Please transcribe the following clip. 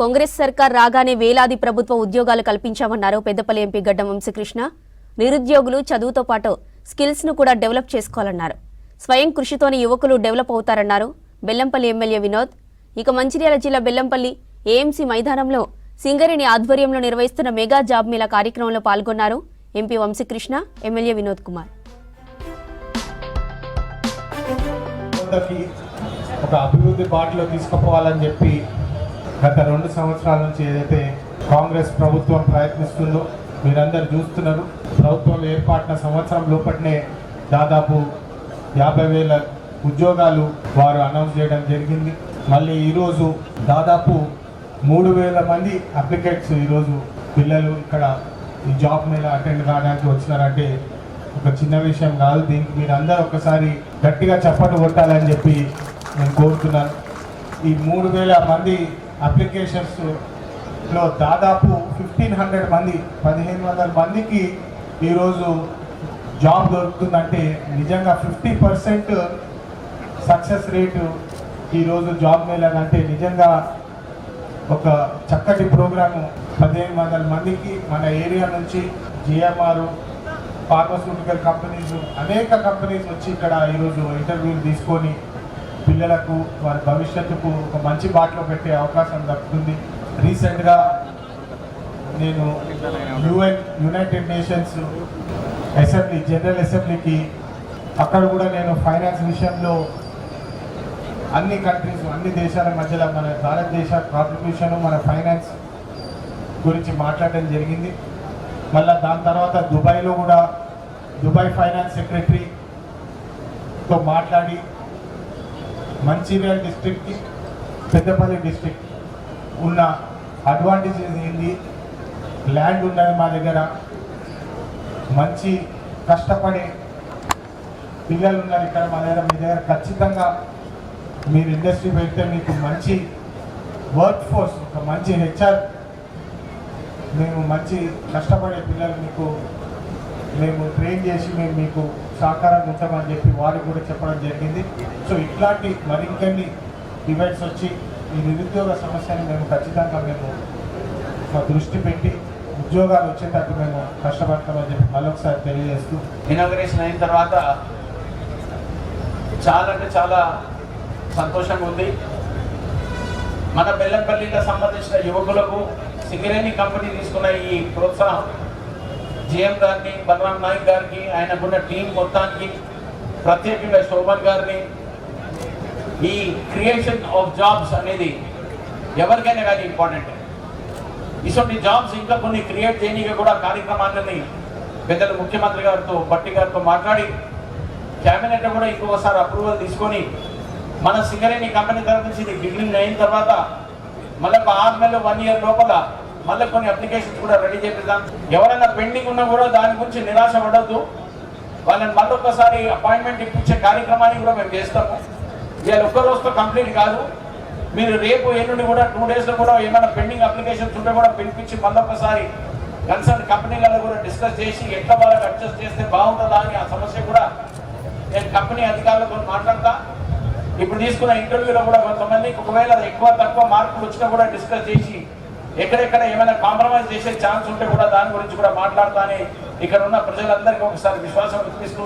కాంగ్రెస్ సర్కార్ రాగానే వేలాది ప్రభుత్వ ఉద్యోగాలు కల్పించామన్నారు పెద్దపల్లి ఎంపీ గడ్డం వంశీకృష్ణ. నిరుద్యోగులు చదువుతో పాటు స్కిల్స్ను కూడా డెవలప్ చేసుకోవాలన్నారు. స్వయం కృషితోనే యువకులు డెవలప్ అవుతారన్నారు బెల్లంపల్లి ఎమ్మెల్యే వినోద్. ఇక మంచిర్యాల జిల్లా బెల్లంపల్లి ఏఎంసీ మైదానంలో సింగరేణి ఆధ్వర్యంలో నిర్వహిస్తున్న మెగా జాబ్ మేళా కార్యక్రమంలో పాల్గొన్నారు ఎంపీ వంశీకృష్ణ ఎమ్మెల్యే వినోద్ కుమార్. ఒక అభివృద్ధి బాటలో తీసుకుపోవాలని చెప్పి గత రెండు సంవత్సరాల నుంచి ఏదైతే కాంగ్రెస్ ప్రభుత్వం ప్రయత్నిస్తుందో మీరందరూ చూస్తున్నారు. ప్రభుత్వం ఏర్పాటున సంవత్సరం లోపలనే దాదాపు యాభై వేల ఉద్యోగాలు వారు అనౌన్స్ చేయడం జరిగింది. మళ్ళీ ఈరోజు దాదాపు మూడు వేల మంది అప్లికెంట్స్ ఈరోజు పిల్లలు ఇక్కడ ఈ జాబ్ మీద అటెండ్ కావడానికి వచ్చినారంటే ఒక చిన్న విషయం కాదు. దీనికి మీరు అందరూ ఒకసారి గట్టిగా చప్పట్లు కొట్టాలని చెప్పి నేను కోరుతున్నాను. ఈ మూడు వేల మంది అప్లికేషన్స్లో దాదాపు ఫిఫ్టీన్ హండ్రెడ్ మంది పదిహేను వందల మందికి ఈరోజు జాబ్ దొరుకుతుందంటే నిజంగా ఫిఫ్టీ పర్సెంట్ సక్సెస్ రేటు ఈరోజు జాబ్ మేళనంటే నిజంగా ఒక చక్కటి ప్రోగ్రాము. పదిహేను వందల మందికి మన ఏరియా నుంచి జిఎంఆర్ ఫార్మస్యూటికల్ కంపెనీస్ అనేక కంపెనీస్ వచ్చి ఇక్కడ ఈరోజు ఇంటర్వ్యూలు తీసుకొని పిల్లలకు వారి భవిష్యత్తుకు ఒక మంచి బాటలో పెట్టే అవకాశం దక్కుతుంది. రీసెంట్గా నేను UN United Nations assembly general అసెంబ్లీకి అక్కడ కూడా నేను ఫైనాన్స్ విషయంలో అన్ని కంట్రీస్ అన్ని దేశాల మధ్యలో మన భారతదేశ కాంట్రిబ్యూషన్ మన ఫైనాన్స్ గురించి మాట్లాడడం జరిగింది. మళ్ళీ దాని తర్వాత దుబాయ్లో కూడా దుబాయ్ ఫైనాన్స్ సెక్రటరీతో మాట్లాడి మంచిర్యాల డిస్ట్రిక్ట్కి పెద్దపల్లి డిస్ట్రిక్ట్ ఉన్న అడ్వాంటేజెస్ ఏంది? ల్యాండ్ ఉన్నది మా దగ్గర. మంచి కష్టపడే పిల్లలు ఉన్నారు ఇక్కడ మా దగ్గర. మీ దగ్గర ఖచ్చితంగా మీరు ఇండస్ట్రీ పెడితే మీకు మంచి వర్క్ ఫోర్స్ ఒక మంచి హెచ్ఆర్ మేము మంచి కష్టపడే పిల్లలు మీకు మేము ట్రైన్ చేసి మేము మీకు సహకారంగా ఉంటామని చెప్పి వారికి కూడా చెప్పడం జరిగింది. సో ఇట్లాంటి మరిన్ని డివైడ్స్ వచ్చి ఈ నిరుద్యోగ సమస్యను మేము ఖచ్చితంగా మేము దృష్టి పెట్టి ఉద్యోగాలు వచ్చేటట్టు మేము కష్టపడతామని చెప్పి మళ్ళొకసారి తెలియజేస్తూ ఇనాగ్రేషన్ అయిన తర్వాత చాలా అంటే చాలా సంతోషంగా ఉంది. మన బెల్లంపల్లికి సంబంధించిన యువకులకు సింగరేణి కంపెనీ తీసుకున్న ఈ ప్రోత్సాహం జిఎం గారిని బలరాం నాయక్ గారికి ఆయనకున్న టీం మొత్తానికి ప్రత్యేకంగా శోభన్ గారిని ఈ క్రియేషన్ ఆఫ్ జాబ్స్ అనేది ఎవరికైనా కానీ ఇంపార్టెంట్ ఇటువంటి జాబ్స్ ఇంకా కొన్ని క్రియేట్ చేయడానికి కూడా కార్యక్రమాన్ని పెద్దలు ముఖ్యమంత్రి గారితో బట్టి గారితో మాట్లాడి క్యాబినెట్ కూడా ఇంకొకసారి అప్రూవల్ తీసుకొని మన సింగరేణి కంపెనీ తరఫు నుంచి ఇది బిగినింగ్ అయిన తర్వాత మళ్ళీ ఆరు నెలలు వన్ ఇయర్ లోపల మళ్ళీ కొన్ని అప్లికేషన్స్ కూడా రెడీ చేపిద్దాం. ఎవరైనా పెండింగ్ ఉన్నా కూడా దాని గురించి నిరాశ పడద్దు. వాళ్ళని మళ్ళొక్కసారి అపాయింట్మెంట్ ఇప్పించే కార్యక్రమాన్ని కూడా మేము చేస్తాము. ఇవాళ ఒక్క రోజుతో కంప్లీట్ కాదు. మీరు రేపు ఎల్లుండి కూడా టూ డేస్లో కూడా ఏమైనా పెండింగ్ అప్లికేషన్స్ ఉంటే కూడా పిలిపించి మళ్ళీ ఒకసారి కన్సర్న్ కంపెనీలలో కూడా డిస్కస్ చేసి ఎట్లా వాళ్ళకి అడ్జస్ట్ చేస్తే బాగుంటుందా అని ఆ సమస్య కూడా నేను కంపెనీ అధికారులతో మాట్లాడతా. ఇప్పుడు తీసుకున్న ఇంటర్వ్యూలో కూడా కొంతమంది ఒకవేళ ఎక్కువ తక్కువ మార్కులు వచ్చినా కూడా డిస్కస్ చేసి ఎక్కడెక్కడ ఏమైనా కాంప్రమైజ్ చేసే ఛాన్స్ ఉంటే కూడా దాని గురించి కూడా మాట్లాడతా ఇక్కడ ఉన్న ప్రజలందరికీ ఒకసారి విశ్వాసం ఇప్పిస్తూ